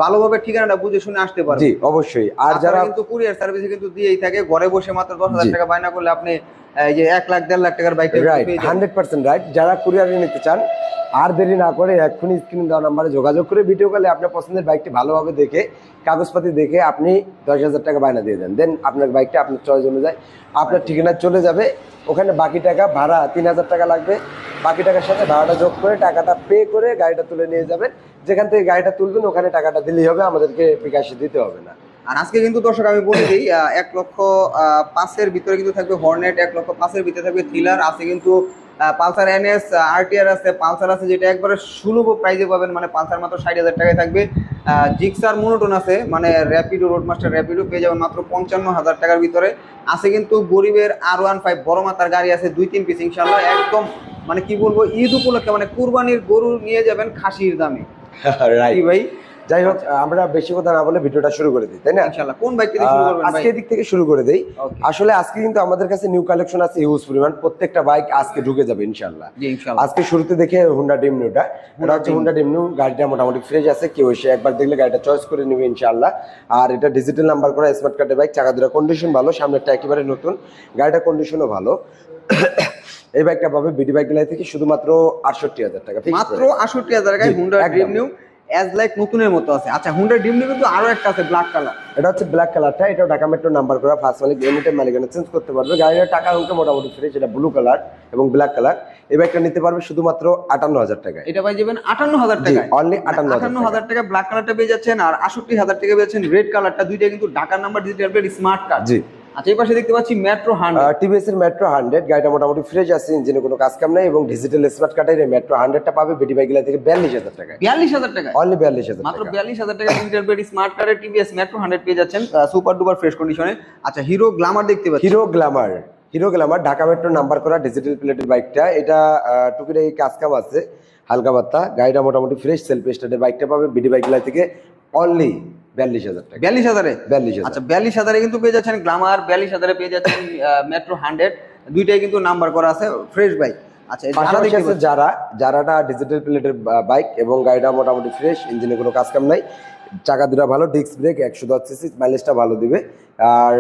ভালোভাবে ঠিকানাটা বুঝে শুনে আসতে পারবেন জি অবশ্যই। আর যারা কিন্তু কুরিয়ার সার্ভিসে কিন্তু দিয়েই থাকে ঘরে বসে মাত্র দশ হাজার টাকা বায়না করলে আপনি এই যে এক লাখ দেড় লাখ টাকার bike right hundred percent right যারা কুরিয়ারে নিতে চান আর দেরি না করে এক্ষুনি স্ক্রিন দেওয়া নাম্বারে যোগাযোগ করে ভিডিও কলে আপনার পছন্দের বাইকটি ভালোভাবে দেখে কাগজপাতি দেখে আপনি দশ হাজার টাকা বায়না দিয়ে দেন। দেন আপনার বাইকটা আপনার চয়েস অনুযায়ী আপনার ঠিকানা চলে যাবে। ওখানে বাকি টাকা ভাড়া তিন হাজার টাকা লাগবে। বাকি টাকার সাথে ভাড়াটা যোগ করে টাকাটা পে করে গাড়িটা তুলে নিয়ে যাবেন। যেখান থেকে গাড়িটা তুলবেন ওখানে টাকাটা দিলেই হবে আমাদেরকে বিকাশে দিতে হবে না। আর আজকে কিন্তু দর্শক আমি বলে দিই এক লক্ষ পাঁচের ভিতরে কিন্তু থাকবে হর্নেট এক লক্ষ পাঁচের ভিতরে থাকবে থ্রিলার আছে কিন্তু পালসার এনএস আরটিআর আছে পালসার আছে যেটা একবারে সুলভ প্রাইজে পাবেন মানে পালসার মাত্র ষাট হাজার টাকায় থাকবে। জিক্সার মোনোটোন আছে মানে র্যাপিডো রোডমাস্টার র্যাপিডো পেয়ে যাবেন মাত্র পঞ্চান্ন হাজার টাকার ভিতরে। আছে কিন্তু গরিবের আর ওয়ান ফাইভ বড় মাতার গাড়ি আছে দুই তিন পিস ইনশাল্লাহ একদম মানে কি বলব ঈদ উপলক্ষে মানে কুরবানির গরু নিয়ে যাবেন খাসির দামে। ভাই? যাই হোক আমরা বেশি কথা না বলে ভিডিওটা শুরু করে দিই তাই না? কোন বাইক থেকে শুরু করবেন আজকে এদিক থেকে শুরু করে দেই। আসলে আজকে কিন্তু আমাদের কাছে নিউ কালেকশন আছে ইউজ পরিমাণ। প্রত্যেকটা বাইক আজকে ঢুকে যাবে ইনশাল্লাহ আজকে শুরুতে দেখে হুন্ডা ডিমনিউটা ওটা হচ্ছে হুন্ডা ডিমনিউ গাড়িটা মোটামুটি ফ্রেশ আছে কেউ এসে একবার দেখলে গাড়িটা চয়েস করে নেবে ইনশাল্লাহ আর এটা ডিজিটাল নাম্বার করা স্মার্ট কার্ডের বাইক চাকা দুটা কন্ডিশন ভালো সামনেরটা একেবারে নতুন গাড়িটা কন্ডিশনও ভালো। এই বাইকটা পাবে বিডি বাইক গেলাই থেকে শুধুমাত্র আটষট্টি হাজার টাকা মাত্র আটষট্টি হাজার টাকায় জি, হুন্ডা একদম। অ্যাজ লাইক নতুনের মতো আছে। আচ্ছা হুন্ডা ড্রিম নিউ কিন্তু আরও একটা আছে ব্ল্যাক কালার এটা হচ্ছে ব্ল্যাক কালারটা এটা ঢাকা মেট্রো নাম্বার করা ফার্স্ট মালিক এনি মালিকানা চেঞ্জ করতে পারবে। গাড়ির টাকা অঙ্ক মোটামুটি ফ্রেশ এটা ব্লু কালার এবং ব্ল্যাক কালার এই বাইকটা নিতে পারবে শুধুমাত্র আটান্ন হাজার টাকায়। এটা পাই যাবেন আটান্ন হাজার জি টাকায়। অনলি আটান্ন আটান্ন হাজার টাকা ব্ল্যাক কালারটা পেয়ে যাচ্ছেন আর আষট্টি হাজার টাকা পেয়ে যাচ্ছেন রেড কালারটা দুইটা কিন্তু ঢাকার number digital plate smart card জি। আচ্ছা এই পাশে দেখতে পাচ্ছি মেট্রো হান্ড্রেড টিভিএস এর মেট্রো হান্ড্রেড গাড়িটা মোটামুটি ফ্রেশ আছে ইঞ্জিনে কোনো কাজ কাম নাই এবং ডিজিটাল স্মার্ট কার্ডের এই মেট্রো হান্ড্রেডটা পাবে বেটি বাইক থেকে বিয়াল্লিশ হাজার টাকায়। বিয়াল্লিশ হাজার টাকায়? অনলি বিয়াল্লিশ হাজার মাত্র বিয়াল্লিশ হাজার টাকা ডিজিটাল প্লেট স্মার্ট কার্ডের টিভিএস মেট্রো হান্ড্রেড পেয়ে যাচ্ছেন সুপার ডুপার ফ্রেশ কন্ডিশনে আচ্ছা হিরো গ্লামার দেখতে পাচ্ছি। Hero Glamour Hero Glamour Dhaka metro number করা ডিজিটাল প্লেটের বাইকটা এটা এই কাজ কাম আছে হালকা পাত্তা গাড়িটা মোটামুটি ফ্রেশ সেলফ স্টার্টের বাইকটা পাবে বিডি বাইক থেকে অনলি বিয়াল্লিশ হাজার টাকা। বিয়াল্লিশ হাজারে? বিয়াল্লিশ আচ্ছা বিয়াল্লিশ হাজারে কিন্তু পেয়ে যাচ্ছেন গ্লামার বিয়াল্লিশ হাজারে পেয়ে যাচ্ছেন মেট্রো হান্ড্রেড দুইটাই কিন্তু নাম্বার করা আছে ফ্রেশ বাইক আচ্ছা যারা পাশাপাশি আছে যারা যারাটা ডিজিটাল প্লেটের বাইক এবং গাড়িটা মোটামুটি ফ্রেশ ইঞ্জিনে কোনো কাজ কাম নাই। চাকা দুটা ভালো ডিস্ক ব্রেক একশো দশ সিসি মাইলেজটা ভালো দিবে। আর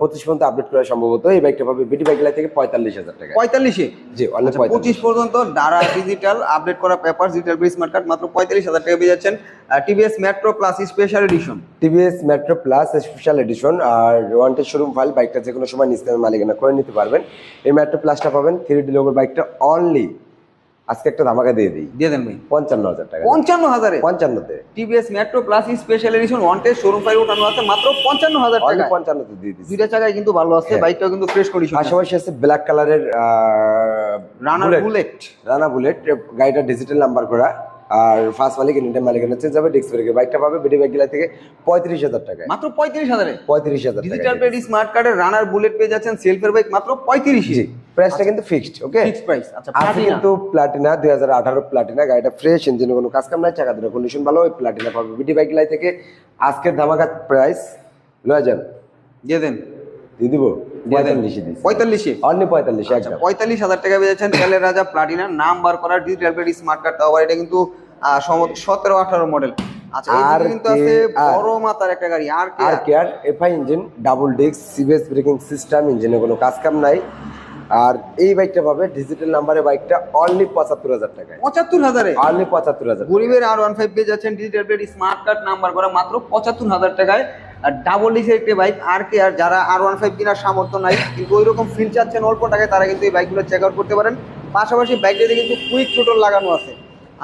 পঁচিশ পর্যন্ত আপডেট করা সম্ভবত এই বাইকটা পাবে বিটি বাইক থেকে পঁয়তাল্লিশ হাজার টাকা। পঁয়তাল্লিশে? জি অনলি আচ্ছা, পঁচিশ পর্যন্ত ডারা ডিজিটাল আপডেট করা পেপার ডিজিটাল স্মার্ট কার্ড মাত্র পঁয়তাল্লিশ হাজার টাকা পেয়ে যাচ্ছেন। TVS metro plus special edition TVS metro plus special edition আর ওয়ান্টেড শোরুম ফাইল বাইকটা যে কোনো সময় নিস্তামে মালিকানা করে নিতে পারবেন। এই মেট্রো প্লাসটা পাবেন থ্রি ডি লোগোর বাইকটা অনলি আজকে একটা ধামাকা দিয়ে দিই। দিয়ে দেন ভাই। পঞ্চান্ন হাজার টাকা। পঞ্চান্ন হাজারে? পঞ্চান্নতে। TVS metro plus special edition wanted showroom five ওঠানো আছে মাত্র পঞ্চান্ন হাজার টাকা পঞ্চান্নতে দিয়ে দিই দুইটা জায়গায় কিন্তু ভালো আছে হ্যাঁ। বাইকটাও কিন্তু ফ্রেশ কন্ডিশন পাশাপাশি আছে ব্ল্যাক কালারের রানার বুলেট রানা বুলেট গাড়িটা ডিজিটাল নাম্বার করা। আর ফার্স্ট মালিক ইন্ডিয়ান মালিকানা চেঞ্জ হবে ডিস্ক ব্রেকের বাইকটা পাবে বিডি বাইক থেকে পঁয়ত্রিশ হাজার টাকায়। মাত্র পঁয়ত্রিশ হাজারে? পঁয়ত্রিশ হাজার ডিজিটাল টাকা পেড স্মার্ট কার্ডের রানার বুলেট পেয়ে যাচ্ছেন সেলফের বাইক মাত্র পঁয়ত্রিশে প্রাইসটা কিন্তু ফিক্সড ওকে ফিক্স প্রাইস আচ্ছা আছে। কিন্তু প্লাটিনা দুই হাজার আঠারো প্লাটিনা গাড়িটা ফ্রেশ ইঞ্জিনে কোনো কাজ কাম নাই চাকা দুটো কন্ডিশন ভালো ওই প্লাটিনা পাবে। বিডি বাইক লাই থেকে আজকের ধামাকা প্রাইস লয় যান। দিয়ে দেন। দিয়ে দিব। পঁয়তাল্লিশে পঁয়তাল্লিশে অনলি পঁয়তাল্লিশে হাজার টাকা পেয়ে যাচ্ছেন তেলের রাজা প্লাটিনা নাম বার করা ডিজিটাল স্মার্ট কার্ড আবার এটা কিন্তু সতেরো আঠারো মডেল আচ্ছা আর কিন্তু কে আছে আর। বড় মাতার একটা গাড়ি। আর কে আর আর? FI engine double disc CBS braking system ইঞ্জিনে কোনো কাজ কাম নাই। আর এই বাইকটা পাবে ডিজিটাল নাম্বারের বাইকটা অনলি পঁচাত্তর হাজার টাকায়। পঁচাত্তর হাজারে? অনলি পঁচাত্তর হাজার গরিবের R one five digital smart card number করা মাত্র পঁচাত্তর হাজার টাকায়। আর ডাবল ডিসের একটি বাইক আর কে আর? যারা আর ওয়ান ফাইভ কেনার সামর্থ্য নাই কিন্তু ওই রকম ফিল চাচ্ছেন অল্প টাকায় তারা কিন্তু এই বাইকগুলো চেক আউট করতে পারেন। পাশাপাশি বাইকটাতে কিন্তু কুইক টোটল লাগানো আছে।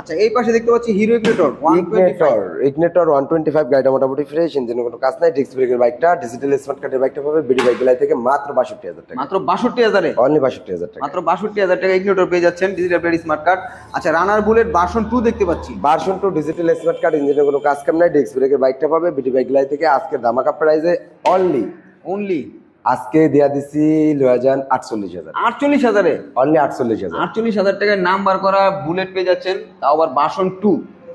আচ্ছা এই পাশে দেখতে পাচ্ছি Hero Ignitor Ignitor Ignitor one twenty five গাড়িটা মোটামুটি ফ্রেশ ইঞ্জিনে কোনো কাজ নাই ডিস্ক ব্রেকের বাইকটা ডিজিটাল স্মার্ট কার্ডের বাইকটা পাবে বিডি বাইক গুলাই থেকে মাত্র বাষট্টি হাজার টাকা। মাত্র বাষট্টি হাজারে? অনলি বাষট্টি হাজার টাকা। মাত্র বাষট্টি হাজার টাকা ইগনিটর পেয়ে যাচ্ছেন ডিজিটাল পেড স্মার্ট কার্ড আচ্ছা রানার বুলেট ভার্সন টু দেখতে পাচ্ছি। Version two digital smart card ইঞ্জিনে কোনো কাজ কাম নাই ডিস্ক ব্রেকের বাইকটা পাবে বিডি বাইক গুলাই থেকে আজকের ধামাকা প্রাইজে অনলি অনলি আজকে দেয়া দিছি লয় যান আটচল্লিশ হাজার। আটচল্লিশ হাজারে? অনলি আটচল্লিশ হাজার। আটচল্লিশ হাজার টাকায় নাম্বার করা বুলেট পেয়ে যাচ্ছেন তাও আবার বাসন টু।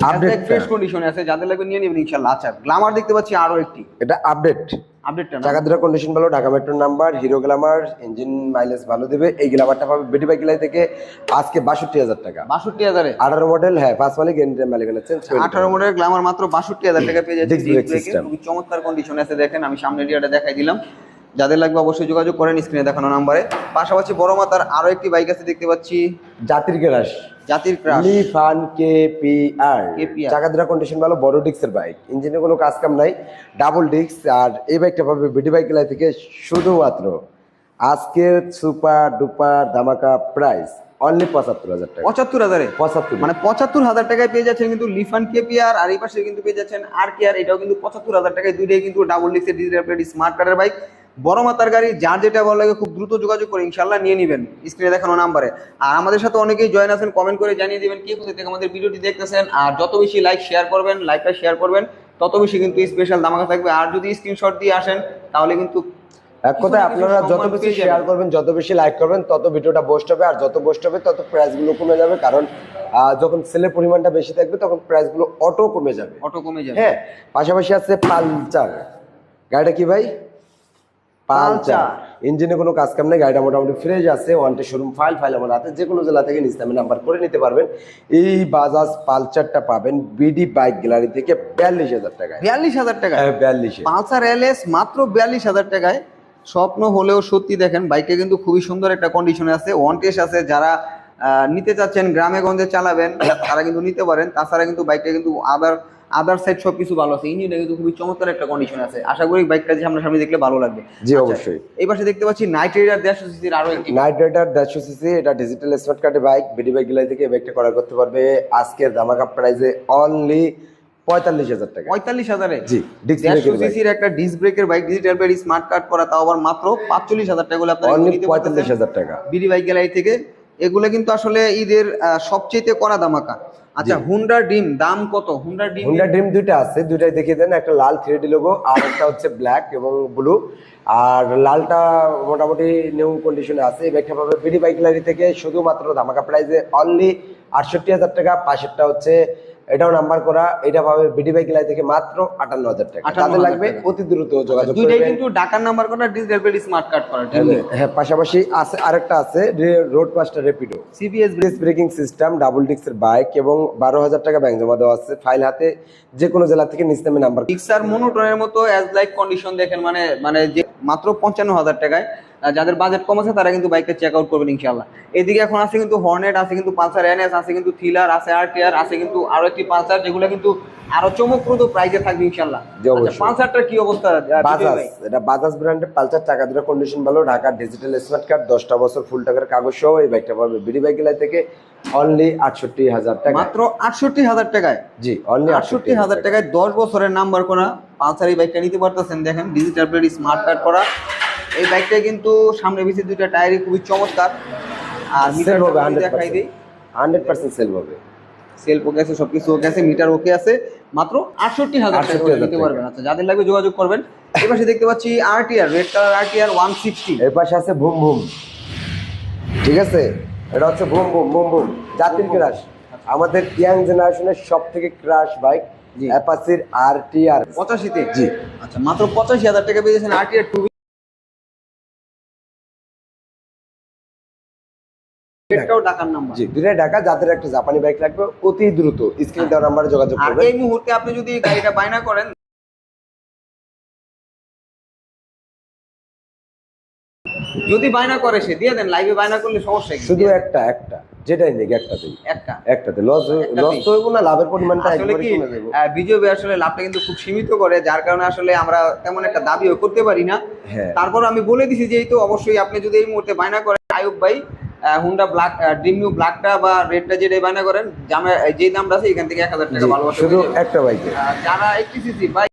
Update ফ্রেশ কন্ডিশনে আছে যাদের লাগবে নিয়ে নেবেন ইনশাল্লাহ। আচ্ছা গ্লামার দেখতে পাচ্ছি আরও একটি। এটা আপডেট আপডেটটা দুটা কন্ডিশন ভালো ঢাকা মেট্রোর number Hero Glamour engine mileage ভালো দেবে। এই গ্লামারটা পাবে বেটি বাইক গিলাই থেকে আজকে বাষট্টি হাজার টাকা। বাষট্টি হাজারে? আঠারো মডেল হ্যাঁ পাঁচ মালিক ইন্ডিয়ান মালিকানা চেঞ্জ আঠারো মডেলের গ্লামার মাত্র বাষট্টি হাজার টাকা পেয়ে যাচ্ছে। চমৎকার কন্ডিশনে আছে দেখেন আমি সামনের এরিয়াটা দেখাই দিলাম। যাদের লাগবে অবশ্যই যোগাযোগ করেন স্ক্রিনে দেখানো নাম্বারে। পাশাপাশি বড় মাতার আরও একটি বাইক আছে দেখতে পাচ্ছি। জাতির গ্রাস জাতির crush. Lifan K P R KPR চাকা দুটা কন্ডিশন ভালো বড় ডিস্কের বাইক। ইঞ্জিনে কোনো কাজ কাম নাই ডাবল ডিস্ক আর এই বাইকটা পাবে বিটি বাইক গিলাই থেকে শুধুমাত্র। আজকের সুপার ডুপার ধামাকা প্রাইস অনলি পঁচাত্তর হাজার টাকা। পঁচাত্তর হাজারে? পঁচাত্তর। মানে পঁচাত্তর হাজার টাকায় পেয়ে যাচ্ছেন কিন্তু লিফান কেপিআর আর এই পাশে কিন্তু পেয়ে যাচ্ছেন আর কে আর এটাও কিন্তু পঁচাত্তর হাজার টাকায় দুইটাই কিন্তু ডাবল ডিক্সের ডিজিটাল প্লেট স্মার্ট কার্ডের বাইক বড় মাতার গাড়ি যার যেটা ভালো লাগে খুব দ্রুত যোগাযোগ করে ইনশাল্লাহ নিয়ে নেবেন স্ক্রিনে দেখানো নাম্বারে আর আমাদের সাথে অনেকেই জয়েন আছেন কমেন্ট করে জানিয়ে দেবেন কে কোথা থেকে আমাদের ভিডিওটি দেখতেছেন। আর যত বেশি লাইক শেয়ার করবেন লাইকটা শেয়ার করবেন তত বেশি কিন্তু স্পেশাল দামাকা থাকবে। আর যদি স্ক্রিনশট দিয়ে আসেন তাহলে কিন্তু এক কথায় আপনারা যত বেশি শেয়ার করবেন যত বেশি লাইক করবেন তত ভিডিওটা বোস্ট হবে। আর যত বোস্ট হবে তত প্রাইসগুলো কমে যাবে। কারণ যখন সেলের পরিমাণটা বেশি থাকবে তখন প্রাইসগুলো অটো কমে যাবে। অটো কমে যাবে। হ্যাঁ পাশাপাশি আছে পালচার গাড়িটা কি ভাই? পালচার। ইঞ্জিনে কোনো কাজ কাম নেই গাড়িটা মোটামুটি ফ্রেশ আছে ওয়ানটে শোরুম ফাইল ফাইল আমার হাতে যে কোনো জেলা থেকে নিস্তামে নাম্বার করে নিতে পারবেন। এই বাজাজ পালচারটা পাবেন বিডি বাইক গ্যালারি থেকে বিয়াল্লিশ হাজার টাকায়। বিয়াল্লিশ হাজার টাকা হ্যাঁ বিয়াল্লিশে পালসার এলএস মাত্র বিয়াল্লিশ হাজার টাকায়। স্বপ্ন হলেও সত্যি দেখেন বাইকে কিন্তু খুবই সুন্দর একটা কন্ডিশনে আছে ওয়ান টেস্ট আছে যারা নিতে চাচ্ছেন গ্রামে গঞ্জে চালাবেন তারা কিন্তু নিতে পারেন। তাছাড়া কিন্তু বাইকটা কিন্তু আদার আদার সাইড সব কিছু ভালো আছে। ইঞ্জিনটা কিন্তু খুবই চমৎকার একটা কন্ডিশন আছে। আশা করি বাইকটা যে সামনে সামনে দেখলে ভালো লাগবে। জি আচ্ছা, অবশ্যই। এই পাশে দেখতে পাচ্ছি নাইট রাইডার দেড়শো সিসির আরও একটি নাইট রাইডার দেড়শো সিসি এটা ডিজিটাল স্মার্ট কার্ডের বাইক বিডি বাইক গিলাই থেকে এই বাইকটা করা করতে পারবে। আজকের ধামাকা প্রাইসে অনলি পঁয়তাল্লিশ হাজার টাকা। পঁয়তাল্লিশ হাজারে? জি দেড়শো সিসির একটা ডিস ব্রেকের বাইক ডিজিটাল বেড স্মার্ট কার্ড করা তাও আবার মাত্র পাঁচচল্লিশ হাজার টাকা হলে আপনারা অনলি পঁয়তাল্লিশ হাজার টাকা। বিডি বাইক গ্যালারি থেকে। এগুলো কিন্তু আসলে ঈদের সবচেয়ে করা দামাকা আচ্ছা হুন্ডা ডিম দাম কত? হুন্ডা ডিম হুন্ডা ড্রিম দুইটা আছে দুইটাই দেখিয়ে দেন একটা লাল থ্রিডি লোগো আর একটা হচ্ছে ব্ল্যাক এবং ব্লু আর লালটা মোটামুটি নিউ কন্ডিশনে আছে এই বাইকটা পাবে বিডি বাইক গ্যালারি থেকে শুধুমাত্র ধামাকা প্রাইসে অনলি আটষট্টি হাজার টাকা পাশেরটা হচ্ছে এটাও নাম্বার করা এটা পাবে বিডি বাইক লাই থেকে মাত্র আটান্ন হাজার টাকা। 58,000 তাদের লাগবে অতি দ্রুত যোগাযোগ দুইটাই কিন্তু ঢাকার নাম্বার করা ডিজিটাল প্লেট স্মার্ট কার্ড করা হ্যাঁ পাশাপাশি আছে আরেকটা আছে রোড মাস্টার রেপিডো সিবিএস ব্রেস ব্রেকিং সিস্টেম ডাবল ডিস্কের বাইক এবং বারো হাজার টাকা ব্যাংক জমা দেওয়া আছে। ফাইল হাতে যে কোনো জেলা থেকে নিচ নামে নাম্বার পিক্সার মনোটনের মতো অ্যাজ লাইক কন্ডিশন দেখেন মানে মানে যে মাত্র পঞ্চান্ন হাজার টাকায়। যাদের বাজেট কম আছে তারা কিন্তু বাইকটা চেক আউট করবেন ইনশাল্লাহ এদিকে এখন আছে কিন্তু হর্নেট আছে কিন্তু পালসার এনএস আছে কিন্তু থ্রিলার আছে আরটিআর আছে কিন্তু আরও একটি পালসার যেগুলো কিন্তু আরও চমকপ্রদ প্রাইজে থাকবে ইনশাল্লাহ অবশ্যই। আচ্ছা পালসারটার কি অবস্থা বাজাজ? এটা বাজাজ ব্র্যান্ডের পালচার টাকা দুটো কন্ডিশন ভালো ঢাকা ডিজিটাল স্মার্ট কার্ড দশটা বছর ফুল টাকার কাগজ সহ এই বাইকটা পাবে। বিডি বাইক থেকে অনলি আটষট্টি হাজার টাকা মাত্র আটষট্টি হাজার টাকায়? জি অনলি আটষট্টি হাজার টাকায়। দশ বছরের নাম্বার করা পালসার এই বাইকটা নিতে পারতেছেন দেখেন ডিজিটাল প্লেট স্মার্ট কার্ড করা। এই বাইকটা কিন্তু সামনে পিছিয়ে দুইটা টায়ারই খুবই চমৎকার। আর সেল হবে মিটার হান্ড্রেড দেখাই দিই হান্ড্রেড পার্সেন্ট সেল হবে। সেলফ ওকে আছে সবকিছু ওকে আছে মিটার ওকে আছে। মাত্র আটষট্টি হাজার টাকা 68,000 করে নিতে টাকা। পারবেন। আচ্ছা যাদের লাগবে যোগাযোগ করবেন। এই পাশে দেখতে পাচ্ছি RTR red colour RTR one sixty এর পাশে আছে ভুম ভুম। ঠিক আছে? এটা হচ্ছে ভুম ভুম ভুম ভুম। জাতির ক্রাশ আমাদের ইয়াং জেনারেশনের সব থেকে ক্রাশ বাইক জি। অ্যাপাসির আর টি আর পঁচাশিতে? জি। আচ্ছা মাত্র পঁচাশি হাজার টাকা পেয়েছেন আরটিআর টু জি দুটাই ঢাকা যাদের একটা জাপানি বাইক লাগবে অতি দ্রুত স্ক্রিন দেওয়ার নাম্বারে যোগাযোগ আর করবেন। এই মুহূর্তে আপনি যদি গাড়িটা বায়না করেন যদি বায়না করে সে দিয়ে দেন লাইভে বায়না করলে সমস্যা কি? শুধু একটা একটা যেটাই নেই একটাতেই একটা। একটাতে লস লস তো হইব না লাভের পরিমাণটা আসলে কি বিজয় ভাই আসলে লাভটা কিন্তু খুব সীমিত করে যার কারণে আসলে আমরা তেমন একটা দাবিও করতে পারি না। হ্যাঁ। তারপর আমি বলে দিছি যেহেতু অবশ্যই আপনি যদি এই মুহূর্তে বায়না করেন আয়ুব ভাই হুন্ডা ব্ল্যাক ড্রিম নিউ ব্ল্যাকটা বা রেডটা যেটাই বায়না করেন জামে যে দামটা আছে এখান থেকে এক হাজার টাকা ভালোবাসা শুধু একটা বাইকে। যারা একটি সিসি বাইক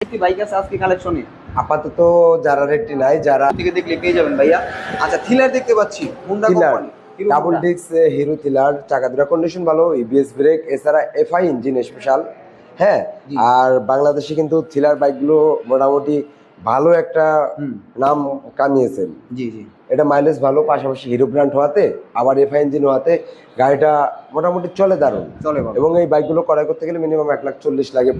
একটি বাইক আছে আজকে কালেকশনে আপাতত যারা রেটটি নাই যারা থেকে দেখলে পেয়ে যাবেন ভাইয়া। আচ্ছা থ্রিলার দেখতে পাচ্ছি Honda company double disc Hero Thriller চাকা দুটা কন্ডিশন ভালো ইবিএস ব্রেক এছাড়া এফআই ইঞ্জিন স্পেশাল হ্যাঁ আর বাংলাদেশে কিন্তু থ্রিলার বাইকগুলো মোটামুটি ভালো একটা নাম কামিয়েছেন। জি জি। এটা মাইলেজ ভালো পাশাপাশি হিরো ব্র্যান্ড হওয়াতে আবার এফআই ইঞ্জিন হওয়াতে গাড়িটা মোটামুটি চলে দারুণ। চলে এবং এই বাইকগুলো ক্রয় করতে গেলে মিনিমাম এক লাখ চল্লিশ লাগে